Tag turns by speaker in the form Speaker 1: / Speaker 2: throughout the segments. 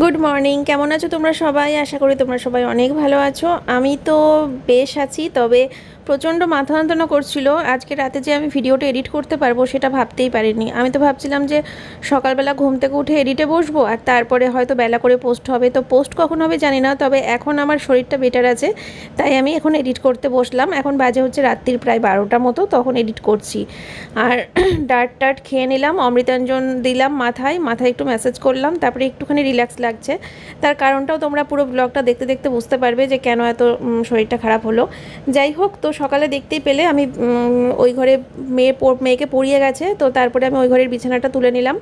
Speaker 1: Good morning কেমন আছো তোমরা সবাই? আশা করি তোমরা সবাই অনেক ভালো আছো। আমি তো বেশ আছি, তবে প্রচণ্ড মাথা যন্ত্রণা করছিল। আজকে রাতে যে আমি ভিডিওটা এডিট করতে পারব সেটা ভাবতেই পারিনি। আমি তো ভাবছিলাম যে সকালবেলা ঘুম থেকে উঠে এডিটে বসবো আর তারপরে হয়তো বেলা করে পোস্ট হবে। তো পোস্ট কখন হবে জানি না, তবে এখন আমার শরীরটা বেটার আছে, তাই আমি এখন এডিট করতে বসলাম। এখন বাজে হচ্ছে রাত্রির প্রায় বারোটা মতো, তখন এডিট করছি। আর ডার্ট টার্ট খেয়ে নিলাম, অমৃতাঞ্জন দিলাম মাথায় মাথায় একটু মেসেজ করলাম, তারপরে একটুখানি রিল্যাক্স লাগছে। তার কারণটাও তোমরা পুরো ব্লগটা দেখতে দেখতে বুঝতে পারবে যে কেন এত শরীরটা খারাপ হলো। যাই হোক, তো সকালে দেখতেই পেলে আমি ওই ঘরে মেয়ে মেয়েকে পড়িয়ে গেছে, তো তারপরে আমি ওই ঘরের বিছানাটা তুলে নিলাম।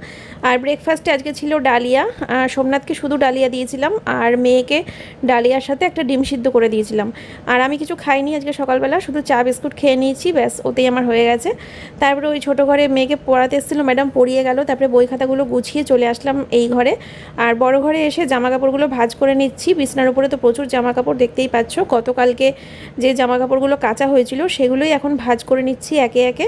Speaker 1: আর ব্রেকফাস্টে আজকে ছিল ডালিয়া সোমনাথকে শুধু ডালিয়া দিয়েছিলাম, আর মেয়েকে ডালিয়ার সাথে একটা ডিম সিদ্ধ করে দিয়েছিলাম। আর আমি কিছু খাইনি আজকে সকালবেলা, শুধু চা বিস্কুট খেয়ে নিয়েছি, ব্যাস, ওতেই আমার হয়ে গেছে। তারপরে ওই ছোটো ঘরে মেয়েকে পড়াতে এসেছিল, ম্যাডাম পড়িয়ে গেল, তারপরে বই খাতাগুলো গুছিয়ে চলে আসলাম এই ঘরে। আর বড় ঘরে এসে জামা কাপড়গুলো ভাজ করে নিচ্ছি, বিছনার উপরে তো প্রচুর জামা কাপড় দেখতেই পাচ্ছ, গতকালকে যে জামা কাপড়গুলো কাঁচা হয়েছিল, সেগুলোই এখন ভাজ করে নিচ্ছি একে একে।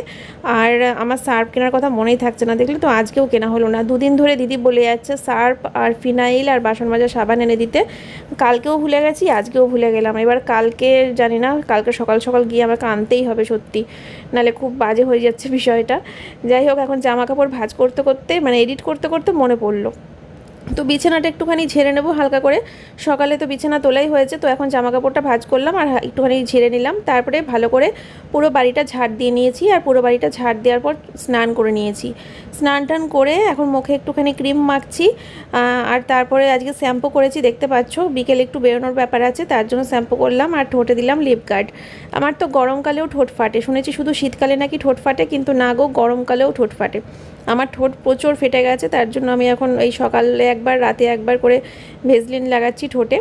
Speaker 1: আর আমার সার্ফ কেনার কথা মনেই থাকছে না, দেখলে তো আজকেও কেনা হলো না। দুদিন ধরে দিদি বলে যাচ্ছে, সার্ফ আর ফিনাইল আর বাসন মাজা সাবান এনে দিতে। কালকেও ভুলে গেছি, আজকেও ভুলে গেলাম। এবার কালকে জানি না, কালকে সকাল সকাল গিয়ে আমাকে আনতেই হবে সত্যি। নালে খুব বাজে হয়ে যাচ্ছে বিষয়টা। যাই হোক, এখন জামা কাপড় ভাজ করতে করতে মানে এডিট করতে করতে মনে পড়ল। তো বিছানাটা একটুখানি ঝেড়ে নেব হালকা করে। সকালে তো বিছানা তোলাই হয়েছে, তো এখন জামা কাপড়টা ভাঁজ করলাম আর একটুখানি ঝেড়ে নিলাম। তারপরে ভালো করে পুরো বাড়িটা ঝাড় দিয়ে নিয়েছি আর পুরো বাড়িটা ঝাড় দেওয়ার পর স্নান করে নিয়েছি। স্নান টান করে এখন মুখে একটুখানি ক্রিম মাখছি আর তারপরে আজকে শ্যাম্পু করেছি, দেখতে পাচ্ছ, বিকেলে একটু বেরোনোর ব্যাপার আছে, তার জন্য শ্যাম্পু করলাম আর ঠোঁটে দিলাম লিপ গার্ড আমার তো গরমকালেও ঠোঁট ফাটে, শুনেছি শুধু শীতকালে নাকি ঠোঁট ফাটে, কিন্তু না গো, গরমকালেও ঠোঁট ফাটে। আমার ঠোঁট প্রচুর ফেটে গেছে, তার জন্য আমি এখন এই সকালে একবার, রাতে একবার করে ভেজলিন লাগাচ্ছি ঠোঁটে।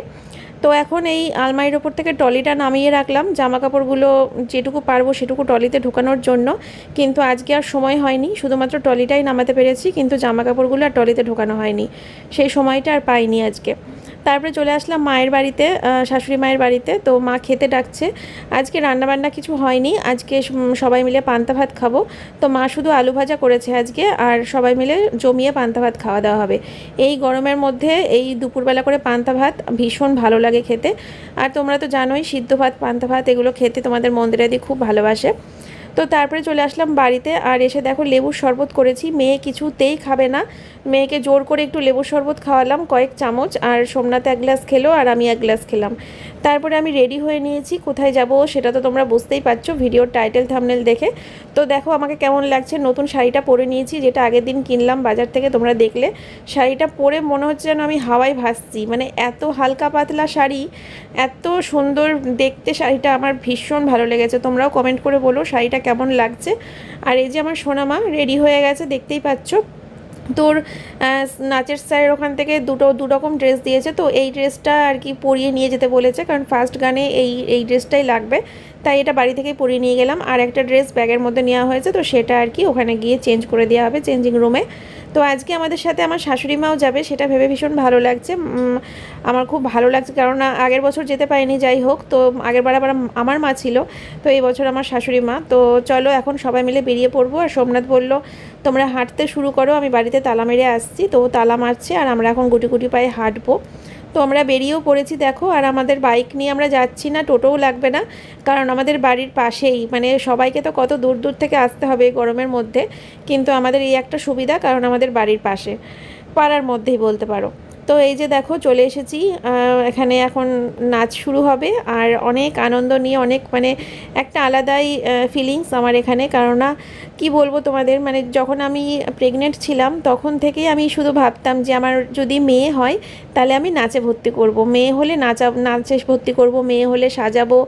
Speaker 1: তো এখন এই আলমারির ওপর থেকে টলিটা নামিয়ে রাখলাম জামা কাপড়গুলো যেটুকু পারব সেটুকু টলিতে ঢোকানোর জন্য, কিন্তু আজকে আর সময় হয়নি, শুধুমাত্র টলিটাই নামাতে পেরেছি, কিন্তু জামা কাপড়গুলো আর টলিতে ঢোকানো হয়নি। সেই সময়টা আর পাইনি আজকে। তারপরে চলে আসলাম মায়ের বাড়িতে শাশুড়ি মায়ের বাড়িতে। তো মা খেতে ডাকছে। আজকে রান্নাবান্না কিছু হয়নি। আজকে সবাই মিলে পান্তা ভাত খাব। তো মা শুধু আলু ভাজা করেছে আজকে, আর সবাই মিলে জমিয়ে পান্তা ভাত খাওয়া দাওয়া হবে। এই গরমের মধ্যে এই দুপুরবেলা করে পান্তা ভাত ভীষণ ভালো লাগে খেতে। আর তোমরা তো জানোই, সিদ্ধ ভাত, পান্তা ভাত, এগুলো খেতে তোমাদের মন্দিরাদি খুব ভালোবাসে। তো তারপরে চলে আসলাম বাড়িতে আর এসে দেখো লেবুর শরবত করেছি। মেয়ে কিছুতেই খাবে না। মেয়েকে জোর করে একটু লেবুর শরবত খাওয়ালাম কয়েক চামচ আর সোমনাথ এক গ্লাস খেলো আর আমি এক গ্লাস খেলাম। তারপরে আমি রেডি হয়ে নিয়েছি। কোথায় যাব সেটা তো তোমরা বুঝতেই পারছ ভিডিওর টাইটেল থামনেল দেখে। তো দেখো আমাকে কেমন লাগছে নতুন শাড়িটা পরে নিয়েছি যেটা আগের দিন কিনলাম বাজার থেকে তোমরা দেখলে। শাড়িটা পরে মনে হচ্ছে যেন আমি হাওয়ায় ভাসছি। মানে এত হালকা পাতলা শাড়ি, এত সুন্দর দেখতে শাড়িটা আমার ভীষণ ভালো লেগেছে। তোমরাও কমেন্ট করে বলো শাড়িটা কেমন লাগছে? আর এই যে আমার সোনামা রেডি হয়ে গেছে, দেখতেই পাচ্ছ। তোর নাচের স্যারের ওখান থেকে দুটো দু রকম ড্রেস দিয়েছে। তো এই ড্রেসটা আর কি পরিয়ে নিয়ে যেতে বলেছে, কারণ ফার্স্ট গানে এই এই ড্রেসটাই লাগবে। তাই এটা বাড়ি থেকেই পরিয়ে নিয়ে গেলাম। আর একটা ড্রেস ব্যাগের মধ্যে নেওয়া হয়েছে, তো সেটা আর কি ওখানে গিয়ে চেঞ্জ করে দেওয়া হবে চেঞ্জিং রুমে তো আজকে আমাদের সাথে আমার শাশুড়ি মাও যাবে, সেটা ভেবে ভীষণ ভালো লাগছে। আমার খুব ভালো লাগছে কারণ আগের বছর যেতে পারিনি, যাই হোক, তো আগের বার আবার আমার মা ছিল, তো এই বছর আমার শাশুড়ি মা তো চলো এখন সবাই মিলে বেরিয়ে পড়ব। আর সোমনাথ বলল, তোমরা হাঁটতে শুরু করো, আমি বাড়িতে তালা মেরে আসছি। তো তালা মারছে, আর আমরা এখন গুটি গুটি পায়ে হাঁটবো। তো আমরা বেরিয়েও পড়েছি, দেখো, আর আমাদের বাইক নিয়ে আমরা যাচ্ছি না, টোটোও লাগবে না, কারণ আমাদের বাড়ির পাশেই মানে সবাইকে তো কত দূর দূর থেকে আসতে হবে এই গরমের মধ্যে, কিন্তু আমাদের এই একটা সুবিধা, কারণ আমাদের বাড়ির পাশে, পাড়ার মধ্যেই বলতে পারো। তো এই যে দেখো চলে এসেছি এখানে এখন নাচ শুরু হবে আর অনেক আনন্দ নিয়ে অনেক মানে একটা আলাদাই ফিলিংস আমার এখানে। কেননা কি বলব তোমাদের মানে যখন আমি প্রেগনেন্ট ছিলাম তখন থেকেই আমি শুধু ভাবতাম যে আমার যদি মেয়ে হয় তাহলে আমি নাচে ভর্তি করব। মেয়ে হলে নাচা, নাচে ভর্তি করব, মেয়ে হলে সাজাবো,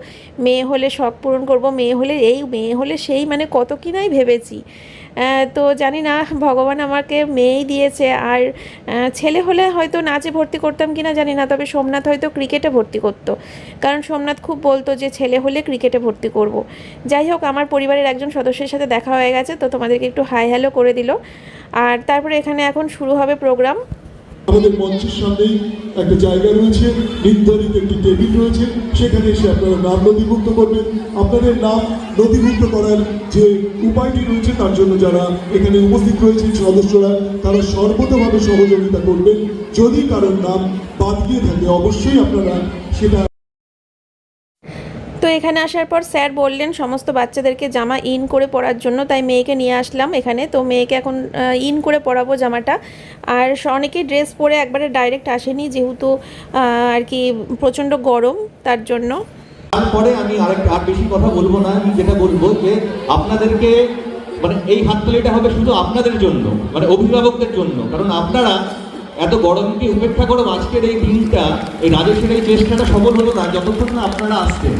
Speaker 1: মেয়ে হলে শখ পূরণ করব, মেয়ে হলে এই, মেয়ে হলে সেই মানে কত কি নাই ভেবেছি। তো জানি না, ভগবান আমাকে মেয়েই দিয়েছে। আর ছেলে হলে হয়তো নাচে ভর্তি করতাম কিনা জানি না, তবে সোমনাথ হয়তো ক্রিকেটে ভর্তি করত। কারণ সোমনাথ খুব বলতো যে ছেলে হলে ক্রিকেটে ভর্তি করব। যাই হোক, আমার পরিবারের একজন সদস্যের সাথে দেখা হয়ে গেছে, তো তোমাদেরকে একটু হাই হ্যালো করে দিল। আর তারপরে এখানে এখন শুরু হবে প্রোগ্রাম
Speaker 2: আমাদের মঞ্চের সামনেই একটা জায়গা রয়েছে, নির্ধারিত একটি টেবিল রয়েছে, সেখানে এসে আপনারা নাম নথিভুক্ত করবেন। আপনাদের নাম নথিভুক্ত করার যে উপায়টি রয়েছে, তার জন্য যারা এখানে উপস্থিত রয়েছেন সদস্যরা, তারা সর্বতভাবে সহযোগিতা করবেন। যদি কারোর নাম বাদ গিয়ে থাকে, অবশ্যই আপনারা সেটা
Speaker 1: এখানে আসার পর স্যার বললেন, সমস্ত বাচ্চাদেরকে জামা ইন করে পরার জন্য। তাই মেয়েকে নিয়ে আসলাম এখানে। তো মেয়েকে এখন ইন করে পরাবো জামাটা। আর অনেকেই ড্রেস পরে একবারে ডাইরেক্ট আসেনি, যেহেতু আর কি প্রচণ্ড গরম, তার জন্য।
Speaker 3: তারপরে আমি আরেক আর বেশি কথা বলব না, আমি যেটা বলব যে আপনাদেরকে মানে এই হাততালিটা হবে শুধু আপনাদের জন্য মানে অভিভাবকদের জন্য। কারণ আপনারা এত গরমকে উপেক্ষা করে আজকের এই দিনটা, এই রাজেশের এই চেষ্টাটা সফল হলো না, যতক্ষণ না আপনারা আসছেন।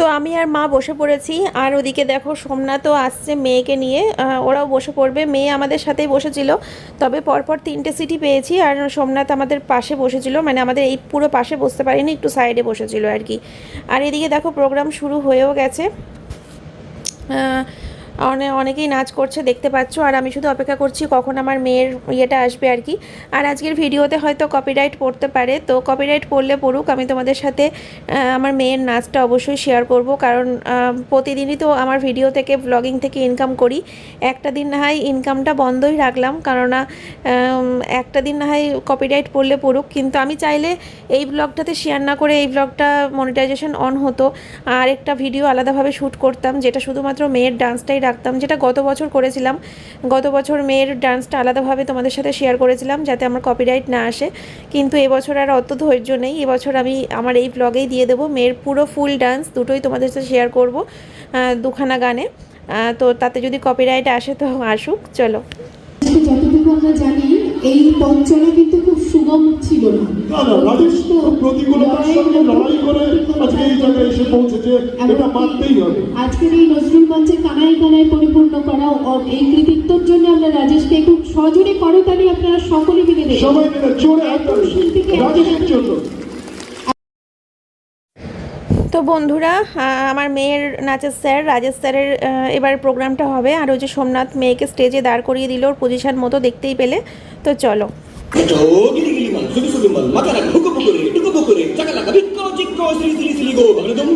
Speaker 1: তো আমি আর মা বসে পড়েছি। আর ওদিকে দেখো সোমনাথও আসছে মেয়েকে নিয়ে। ওরাও বসে পড়বে। মেয়ে আমাদের সাথেই বসেছিল। তবে পরপর তিনটে সিটি পেয়েছি। আর সোমনাথ আমাদের পাশে বসেছিল। মানে আমাদের এই পুরো পাশে বসতে পারিনি, একটু সাইডে বসেছিল আর কি। আর এদিকে দেখো প্রোগ্রাম শুরু হয়েও গেছে। অনেকেই নাচ করছে, দেখতে পাচ্ছ। আর আমি শুধু অপেক্ষা করছি কখন আমার মেয়ের ইয়েটা আসবে আর কি। আর আজকের ভিডিওতে হয়তো কপিরাইট পড়তে পারে। তো কপিরাইট পড়লে পড়ুক, আমি তোমাদের সাথে আমার মেয়ের নাচটা অবশ্যই শেয়ার করব। কারণ প্রতিদিনই তো আমার ভিডিও থেকে ব্লগিং থেকে ইনকাম করি। একটা দিন না হয় ইনকামটা বন্ধই রাখলাম। কেননা একটা দিন না হয় কপিরাইট পড়লে পড়ুক। কিন্তু আমি চাইলে এই ব্লগটাতে শেয়ার না করে এই ব্লগটা মনিটাইজেশন অন হতো। আর একটা ভিডিও আলাদাভাবে শ্যুট করতাম, যেটা শুধুমাত্র মেয়ের ডান্সটাই রাখতাম যেটা গত বছর করেছিলাম। গত বছর মেয়ের ডান্সটা আলাদাভাবে তোমাদের সাথে শেয়ার করেছিলাম যাতে আমার কপিরাইট না আসে। কিন্তু এবছর আর অত ধৈর্য নেই। এবছর আমি আমার এই ব্লগেই দিয়ে দেবো। মেয়ের পুরো ফুল ডান্স দুটোই তোমাদের সাথে শেয়ার করব দুখানা গানে। তো তাতে যদি কপিরাইট আসে তো আসুক চলো।
Speaker 4: যতটুকু আমরা জানি এই পথ চলা কিন্তু খুব সুগম ছিল না।
Speaker 2: প্রতিকূলতার সঙ্গে লড়াই করে পৌঁছেছে এটা মানতেই হবে।
Speaker 4: আজকের এই নজরুল মঞ্চে কানায় কানায় পরিপূর্ণ করা এই কৃতিত্বর জন্য আমরা রাজেশকে খুব সজোরে করতালি আপনারা সকলে মিলে দেবেন
Speaker 2: সবাই মিলে জোরে রাজেশের জন্য।
Speaker 1: তো বন্ধুরা আমার মেয়ের নাচের স্যার রাজেশ স্যারের এবার প্রোগ্রামটা হবে। আর ওই যে সোমনাথ মেয়েকে স্টেজে দাঁড় করিয়ে দিল ওর পজিশন মতো দেখতেই পেলে। তো চলো।
Speaker 5: Kacau gili gili mal, sudu sudu mal, makanan buku buku re, duku buku re, cakap laka biko ciko sili sili sili go, bang dum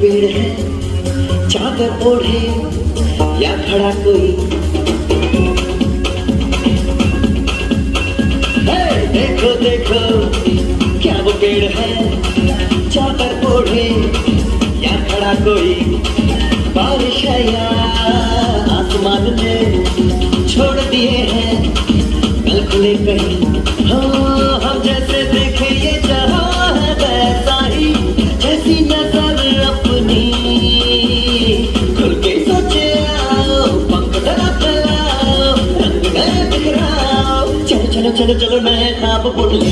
Speaker 6: पेड़ है चादर ओढ़े या खड़ा कोई चलो चलो चलो चलो नए खाब बुन ले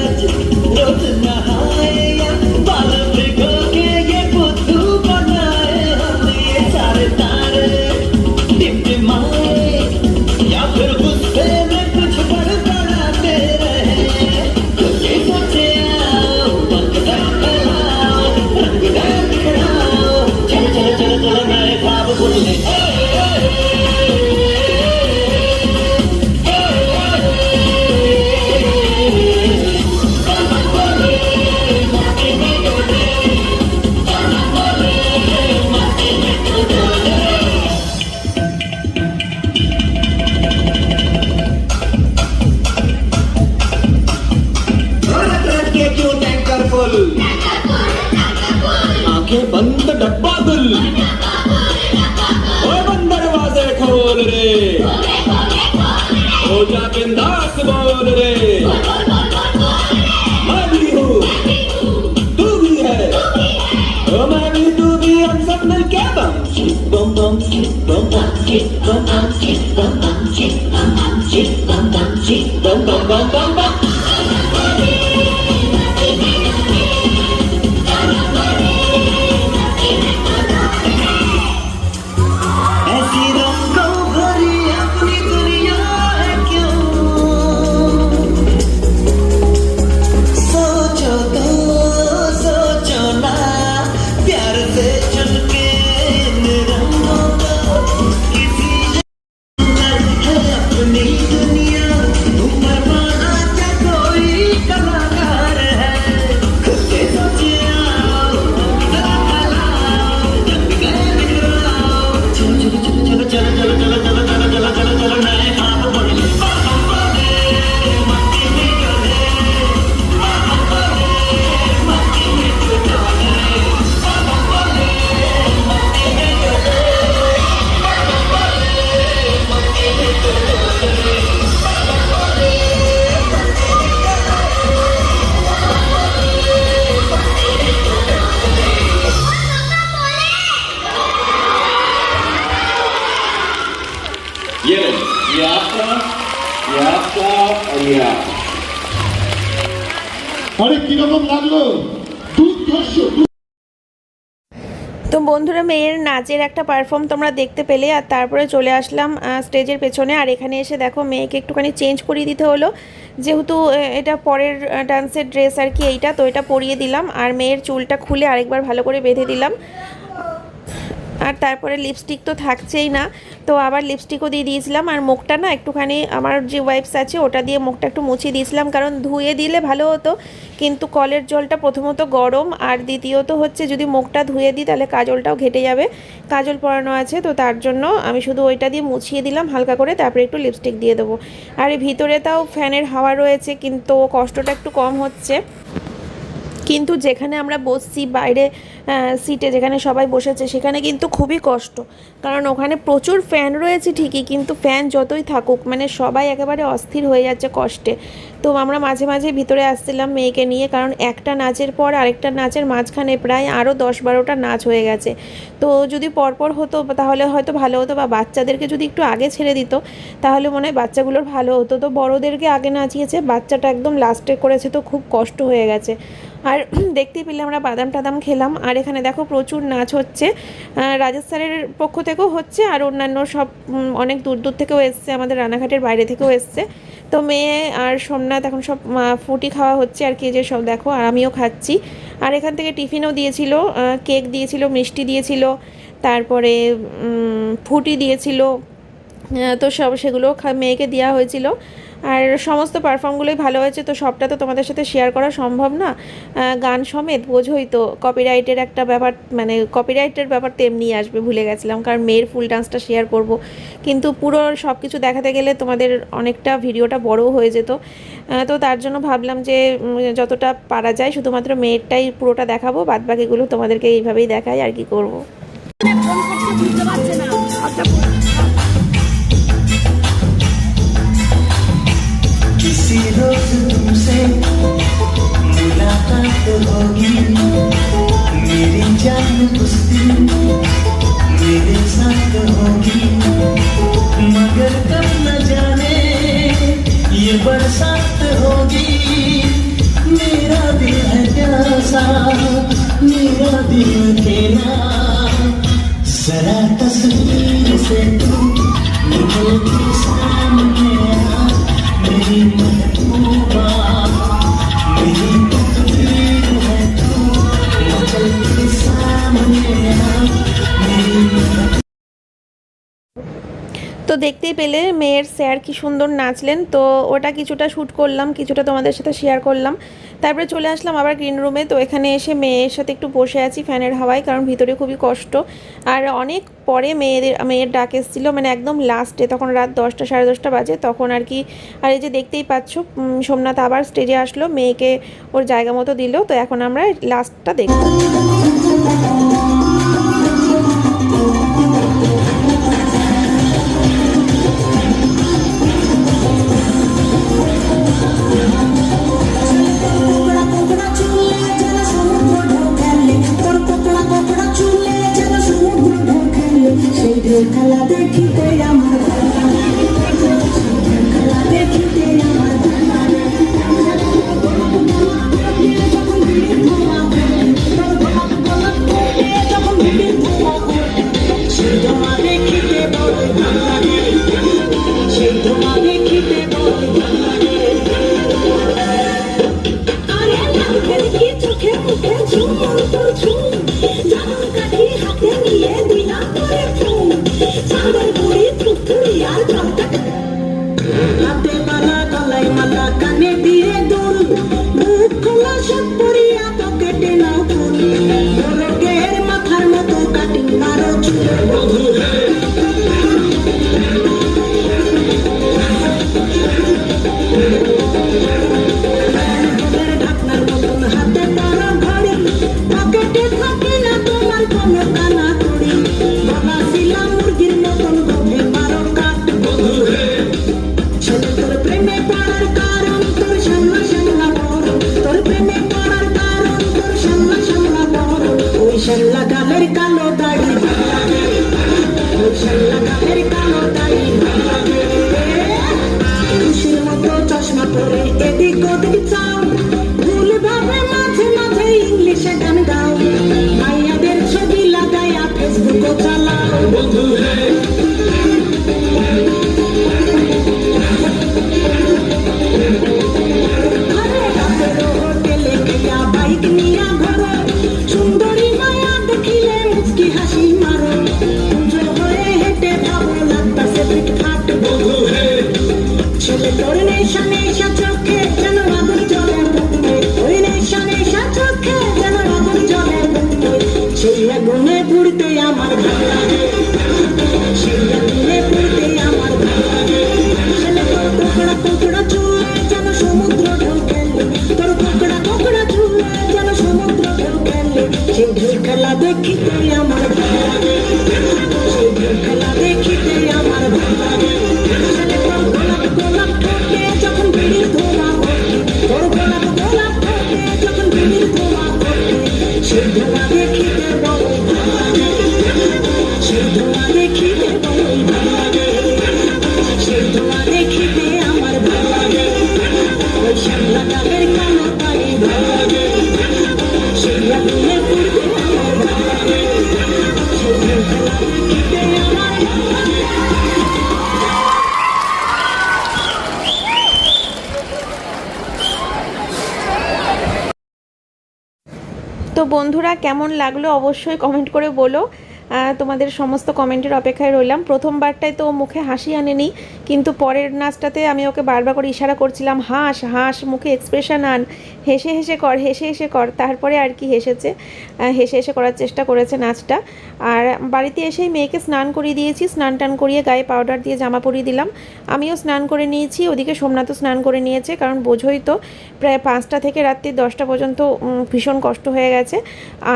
Speaker 1: নাচের একটা পারফর্ম তোমরা দেখতে পেলে আর তারপরে চলে আসলাম স্টেজের পেছনে। আর এখানে এসে দেখো মেয়েকে একটুখানি চেঞ্জ করিয়ে দিতে হলো। যেহেতু এটা পরের ডান্সের ড্রেস আর কি এইটা, তো এটা পরিয়ে দিলাম। আর মেয়ের চুলটা খুলে আরেকবার ভালো করে বেঁধে দিলাম। আর তারপরে লিপস্টিক তো থাকছেই না। তো আবার লিপস্টিকও দিয়ে দিয়েছিলাম। আর মুখটা না একটুখানি আমার যে ওয়াইপস আছে, ওটা দিয়ে মুখটা একটু মুছিয়ে দিয়েছিলাম। কারণ ধুয়ে দিলে ভালো হতো। কিন্তু কলের জলটা প্রথমত গরম, আর দ্বিতীয়ত হচ্ছে যদি মুখটা ধুয়ে দিই, তাহলে কাজলটাও ঘেটে যাবে। কাজল পরানো আছে, তো তার জন্য আমি শুধু ওইটা দিয়ে মুছিয়ে দিলাম, হালকা করে। তারপরে একটু লিপস্টিক দিয়ে দেবো। আর ভিতরে তাও ফ্যানের হাওয়া রয়েছে, কিন্তু কষ্টটা একটু কম হচ্ছে। কিন্তু যেখানে আমরা বসছি, বাইরে সিটে যেখানে সবাই বসেছে, সেখানে কিন্তু খুবই কষ্ট। কারণ ওখানে প্রচুর ফ্যান রয়েছে ঠিকই, কিন্তু ফ্যান যতই থাকুক মানে সবাই একেবারে অস্থির হয়ে যাচ্ছে কষ্টে। তো আমরা মাঝে মাঝে ভিতরে আসছিলাম মেয়েকে নিয়ে, কারণ একটা নাচের পর আরেকটা নাচের মাঝখানে প্রায় আরও দশ বারোটা নাচ হয়ে গেছে। তো যদি পরপর হতো, তাহলে হয়তো ভালো হতো, বা বাচ্চাদেরকে যদি একটু আগে ছেড়ে দিত, তাহলে মনে হয় বাচ্চাগুলোর ভালো হতো। তো বড়োদেরকে আগে নাচিয়েছে, বাচ্চাটা একদম লাস্টে করেছে, তো খুব কষ্ট হয়ে গেছে। আর দেখতেই পেলে আমরা বাদাম টাদাম খেলাম। আর এখানে দেখো প্রচুর নাচ হচ্ছে। রাজেশ পক্ষ থেকেও হচ্ছে, আর অন্যান্য সব অনেক দূর দূর থেকেও এসছে, আমাদের রানাঘাটের বাইরে থেকেও এসছে। তো মেয়ে আর সোমনাথ এখন সব ফুটি খাওয়া হচ্ছে, আর কি যে সব দেখো, আর আমিও খাচ্ছি। আর এখান থেকে টিফিনও দিয়েছিল কেক দিয়েছিল, মিষ্টি দিয়েছিল, তারপরে ফুটি দিয়েছিল। তো সব সেগুলো মেয়েকে দেওয়া হয়েছিল। আর সমস্ত পারফর্মগুলোই ভালো হয়েছে, তো সবটা তো তোমাদের সাথে শেয়ার করা সম্ভব না। গান সমেত বোঝোই তো কপিরাইটের একটা ব্যাপার মানে কপিরাইটের ব্যাপার তেমনি আসবে, ভুলে গেছিলাম, কারণ মেয়ের ফুল ডান্সটা শেয়ার করব। কিন্তু পুরো সব কিছু দেখাতে গেলে তোমাদের অনেকটা ভিডিওটা বড় হয়ে যেত। তো তার জন্য ভাবলাম যে যতটা পারা যায়, শুধুমাত্র মেয়েরটাই পুরোটা দেখাবো বাদ বাকিগুলো তোমাদেরকে এইভাবেই দেখাই আর কি করব।
Speaker 7: আচ্ছা,
Speaker 1: see those who say sir কি সুন্দর নাচলেন। তো ওটা কিছুটা শ্যুট করলাম, কিছুটা তোমাদের সাথে শেয়ার করলাম। তারপরে চলে আসলাম আবার গ্রিন রুমে তো এখানে এসে মেয়ের সাথে একটু বসে আছি ফ্যানের হাওয়ায়, কারণ ভিতরে খুবই কষ্ট। আর অনেক পরে মেয়েদের, মেয়ের ডাক এসেছিল মানে একদম লাস্টে তখন রাত দশটা, সাড়ে দশটা বাজে। তখন আর কি, আর এই যে দেখতেই পাচ্ছ সোমনাথ আবার স্টেজে আসলো, মেয়েকে ওর জায়গা মতো দিল। তো এখন আমরা লাস্টটা দেখব।
Speaker 8: পাকড়া চুলে যেন সুমুখ ঢোকালে সেই ঢেউ খেলা দেখিতে আমার
Speaker 1: তো বন্ধুরা কেমন লাগল? অবশ্যই কমেন্ট করে বলো। তোমাদের সমস্ত কমেন্টের অপেক্ষায় রইলাম। প্রথমবারটায় তো মুখে হাসি আনেনি, কিন্তু পরের নাচটাতে আমি ওকে বারবার করে ইশারা করছিলাম, হাস হাস, মুখে এক্সপ্রেশন আন, হেসে হেসে কর, হেসে হেসে কর। তারপরে আর কি হেসেছে হেসে হেসে করার চেষ্টা করেছে নাচটা। আর বাড়িতে এসেই মেয়েকে স্নান করিয়ে দিয়েছি, স্নান টান করিয়ে গায়ে পাউডার দিয়ে জামা পরিয়ে দিলাম। আমিও স্নান করে নিয়েছি, ওদিকে সোমনাথও স্নান করে নিয়েছে, কারণ বোঝোই তো প্রায় পাঁচটা থেকে রাত্রি দশটা পর্যন্ত ভীষণ কষ্ট হয়ে গেছে।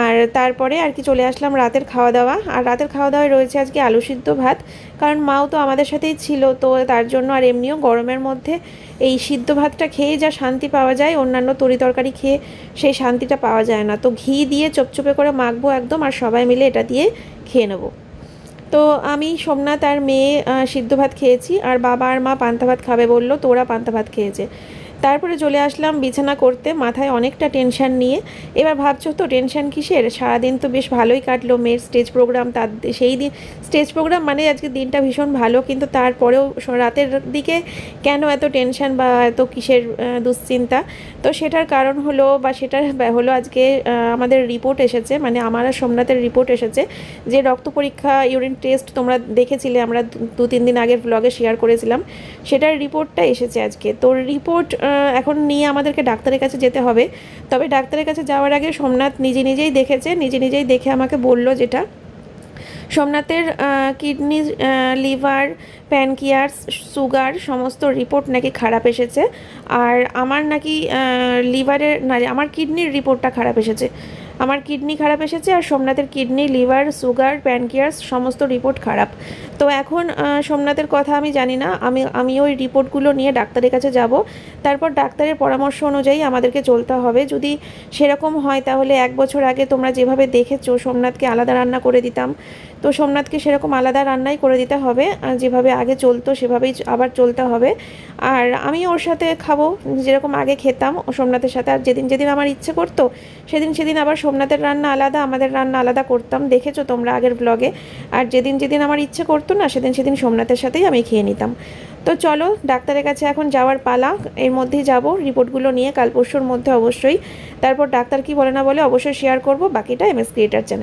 Speaker 1: আর তারপরে আর কি চলে আসলাম রাতের খাওয়া দাওয়া। আর রাতের খাওয়া দাওয়ায় রয়েছে আজকে আলু সিদ্ধ ভাত। কারণ মাও তো আমাদের সাথেই ছিল, তো তার জন্য আর এমনিও গরমের মধ্যে এই সিদ্ধ ভাতটা খেয়ে যা শান্তি পাওয়া যায়, অন্যান্য তরি তরকারি খেয়ে সেই শান্তিটা পাওয়া যায় না। তো ঘি দিয়ে চপচপে করে মাখবো একদম আর সবাই মিলে এটা দিয়ে খেয়ে নেব। তো আমি সোমনাথ আর মেয়ে সিদ্ধ ভাত খেয়েছি, আর বাবা আর মা পান্তা ভাত খাবে বলল তো ওরা পান্তা ভাত খেয়েছে। তারপরে চলে আসলাম বিছানা করতে, মাথায় অনেকটা টেনশন নিয়ে। এবার ভাবছ তো টেনশন কিসের? সারাদিন তো বেশ ভালোই কাটলো মেয়ের স্টেজ প্রোগ্রাম তার সেই দিন স্টেজ প্রোগ্রাম মানে আজকে দিনটা ভীষণ ভালো, কিন্তু তারপরেও রাতের দিকে কেন এত টেনশন বা এত কিসের দুশ্চিন্তা? তো সেটার কারণ হলো বা সেটার হলো আজকে আমাদের রিপোর্ট এসেছে মানে আমার আর সোমনাথের রিপোর্ট এসেছে যে রক্ত পরীক্ষা ইউরিন টেস্ট তোমরা দেখেছিলে, আমরা দু- তিন দিন আগের ব্লগে শেয়ার করেছিলাম। সেটার রিপোর্টটা এসেছে আজকে। তো রিপোর্ট এখন নিয়ে আমাদেরকে ডাক্তারের কাছে যেতে হবে। তবে ডাক্তারের কাছে যাওয়ার আগে সোমনাথ নিজে নিজেই দেখেছে, নিজে নিজেই দেখে আমাকে বলল যেটা। সোমনাথের কিডনি লিভার, প্যানকিয়ার্স, সুগার সমস্ত রিপোর্ট নাকি খারাপ এসেছে। আর আমার নাকি লিভারের, না, আমার কিডনির রিপোর্টটা খারাপ এসেছে। আমার কিডনি খারাপ এসেছে আর সোমনাথের কিডনি, লিভার, সুগার, প্যানকিয়ার্স, সমস্ত রিপোর্ট খারাপ। তো এখন সোমনাথের কথা আমি জানি না। আমি আমি ওই রিপোর্টগুলো নিয়ে ডাক্তারের কাছে যাব। তারপর ডাক্তারের পরামর্শ অনুযায়ী আমাদেরকে চলতে হবে। যদি সেরকম হয় তাহলে এক বছর আগে তোমরা যেভাবে দেখেছ, সোমনাথকে আলাদা রান্না করে দিতাম। তো সোমনাথকে সেরকম আলাদা রান্নাই করে দিতে হবে। যেভাবে আগে চলতো সেভাবেই আবার চলতে হবে। আর আমি ওর সাথে খাব, যেরকম আগে খেতাম সোমনাথের সাথে। আর যেদিন যেদিন আমার ইচ্ছে করতো, সেদিন সেদিন আবার সোমনাথের রান্না আলাদা, আমাদের রান্না আলাদা করতাম। দেখেছ তোমরা আগের ব্লগে আর যেদিন যেদিন আমার ইচ্ছে করতো না, সেদিন সেদিন সোমনাথের সাথেই আমি খেয়ে নিতাম। তো চলো, ডাক্তারের কাছে এখন যাওয়ার পালা। এর মধ্যেই যাব, রিপোর্টগুলো নিয়ে, কাল পরশুর মধ্যে অবশ্যই। তারপর ডাক্তার কি বলে না বলে অবশ্যই শেয়ার করব। বাকিটা এমএস ক্রিয়েটার চ্যানেল